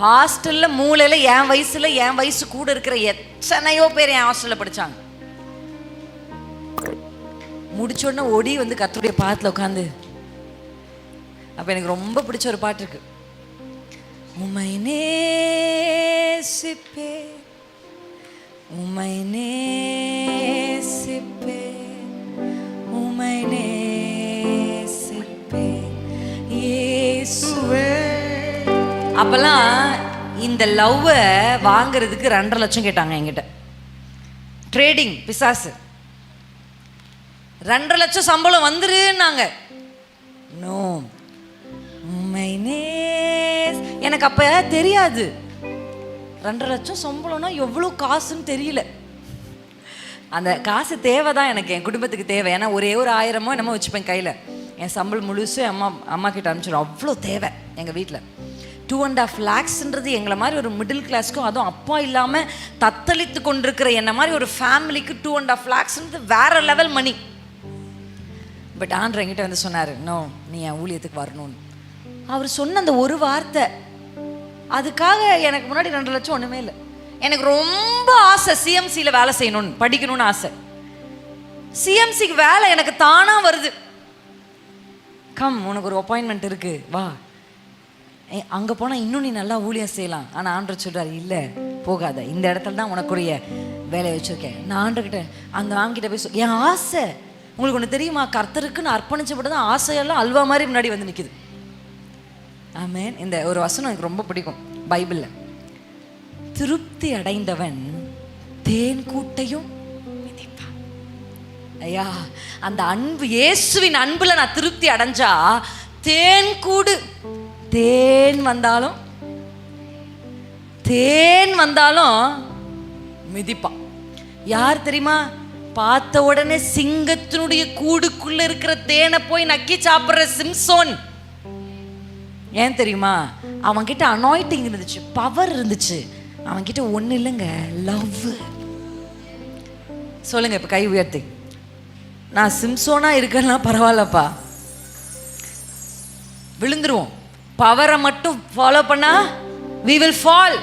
ஹாஸ்டலில் மூளையில் என் வயசில் என் வயசு கூட இருக்கிற எத்தனையோ பேர் என் ஹாஸ்டலில் படித்தாங்க முடிச்சோடனே ஒடி வந்து கத்தருடைய பாத்தில் உட்காந்து அப்போ எனக்கு ரொம்ப பிடிச்ச ஒரு பாட்டு இருக்கு. உமை நேசிப்பே உமை நே அப்பெல்லாம் இந்த லவ்வை வாங்குறதுக்கு ரெண்டரை லட்சம் கேட்டாங்க என்கிட்ட. ட்ரேடிங் பிசாசு. ரெண்டரை லட்சம் சம்பளம் வந்துருன்னாங்க. நோ எனக்கு அப்போ தெரியாது. ரெண்டரை லட்சம் சம்பளம்னா எவ்வளோ காசுன்னு தெரியல. அந்த காசு தேவை தான் எனக்கு என் குடும்பத்துக்கு தேவை. ஏன்னா ஒரே ஒரு ஆயிரமோ என்னமோ வச்சுப்பேன் கையில். என் சம்பளம் முழுசும் அம்மா அம்மா கிட்ட அனுப்பிச்சிடும் அவ்வளோ தேவை எங்கள் வீட்டில் டூ அண்ட் ஆஃப் லேக்ஸ்ன்றது எங்களை மாதிரி ஒரு மிடில் கிளாஸ்க்கும் அதுவும் அப்பா இல்லாமல் தத்தளித்து கொண்டிருக்கிற என்ன மாதிரி ஒரு ஃபேமிலிக்கு டூ அண்ட் ஆஃப் லேக்ஸ்ன்றது வேற லெவல் மணி பட் ஆண்டர் என்கிட்ட வந்து சொன்னார் நோ நீ என் ஊழியத்துக்கு வரணும்னு. அவர் சொன்ன அந்த ஒரு வார்த்தை அதுக்காக எனக்கு முன்னாடி ரெண்டு லட்சம் ஒன்றுமே இல்லை. எனக்கு ரொம்ப ஆசை சிஎம்சியில் வேலை செய்யணும்னு படிக்கணும்னு ஆசை. சிஎம்சிக்கு வேலை எனக்கு தானாக வருது. கம் உனக்கு ஒரு அப்பாயின்மெண்ட் இருக்குது வா. அங்கே போனால் இன்னும் நீ நல்லா ஊழியம் செய்யலாம். ஆனால் ஆண்டர் சொல்றாரு இல்லை போகாத. இந்த இடத்துல தான் உனக்குரிய வேலையை வச்சுருக்கேன். நான் ஆண்டர்கிட்ட அந்த ஆண்கிட்ட போய் சொல் என் ஆசை உங்களுக்கு ஒன்று தெரியுமா? கர்த்தருக்குன்னு அர்ப்பணிச்சப்பட்டு தான் ஆசையெல்லாம் அல்வா மாதிரி முன்னாடி வந்து நிற்குது ஆமேன் இந்த ஒரு வசனம் எனக்கு ரொம்ப பிடிக்கும். பைபிளில். திருப்தி அடைந்தவன் தேன் கூட்டையும் ஐயா அந்த அன்பு இயேசுவின் அன்புல நான் திருப்தி அடைஞ்சா தேன் கூடு. தேன் வந்தாலும் தேன் வந்தாலும் மிதிப்பான் யார் தெரியுமா? பார்த்த உடனே சிங்கத்தினுடைய கூடுக்குள்ள இருக்கிற தேனை போய் நக்கி சாப்பிடுற சிம்சோன். ஏன் தெரியுமா? அவன்கிட்ட அனாயிட்டிங் இருந்துச்சு பவர் இருந்துச்சு. அவன்கிட்ட ஒன்றும் இல்லைங்க லவ் சொல்லுங்க இப்போ கை உயர்த்தி. நான் சிம்சோனா இருக்கேன்னா பரவாயில்லப்பா. விழுந்துருவோம். பவரை மட்டும் ஃபாலோ பண்ணா வி வில் ஃபால்